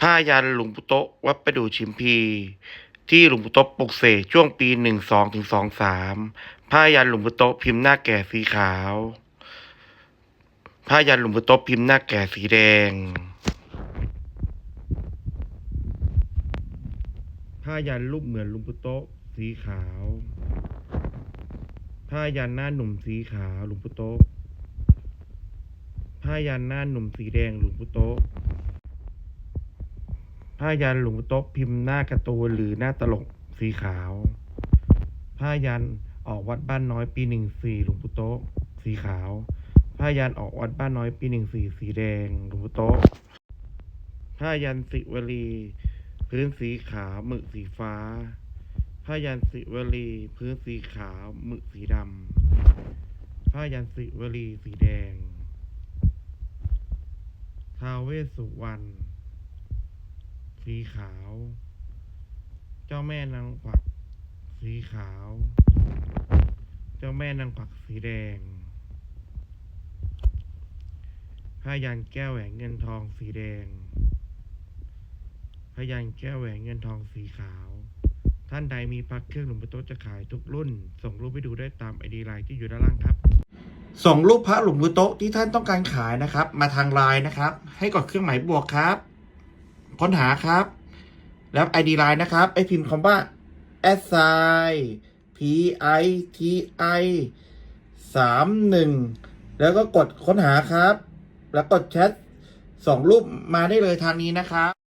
ผ้ายันหลวงปู่โตะวัดประดู่ชิมพี ที่หลวงปู่โตะปลุกเสกช่วงปีหนึ่งสองถึงสองสามผ้ายันหลวงปู่โตะพิมพ์หน้าแก่สีขาว ผ้ายันหลวงปู่โตะพิมพ์หน้าแก่สีแดง ผ้ายันรูปเหมือนหลวงปู่โตะสีขาว ผ้ายันหน้าหนุ่มสีขาวหลวงปู่โตะผ้ายันหน้าหนุ่มสีแดงหลวงปู่โตะ ผ้ายันหลวงปู่โต๊ะพิมพ์หน้าการ์ตูนหรือหน้าตลกสีขาว ผ้ายันออกวัดบ้านน้อยปีหนึ่งสี่หลวงปู่โต๊ะสีขาว ผ้ายันออกวัดบ้านน้อยปีหนึ่งสี่สีแดงหลวงปู่โต๊ะผ้ายันสิวลีพื้นสีขาวหมึกสีฟ้า ผ้ายันสิวลีพื้นสีขาวหมึกสีดำผ้ายันสิวลีสีแดงท้าเวสุวรรณ สีขาว เจ้าแม่นางกวัก สีขาว เจ้าแม่นางกวักสีแดงผ้ายันแก้วแหวนเงินทองสีแดงพยานแก้วแหวนเงินทองสีขาว ท่านใดมีพักเครื่องหลวงปู่โตะจะขายทุกรุ่น ส่งรูปไปดูได้ตามไอดีไลน์ที่อยู่ด้านล่างครับ ส่งรูปพระหลวงปู่โตะที่ท่านต้องการขายนะครับ มาทางไลน์นะครับ ให้กดเครื่องหมายบวกครับ ค้นหาครับ แล้ว id line นะครับไอพิมพ์คำว่า s i p i t i สามหนึ่งแล้วก็กดค้นหาครับ แล้วกดแชทสองรูปมาได้เลยทางนี้นะครับ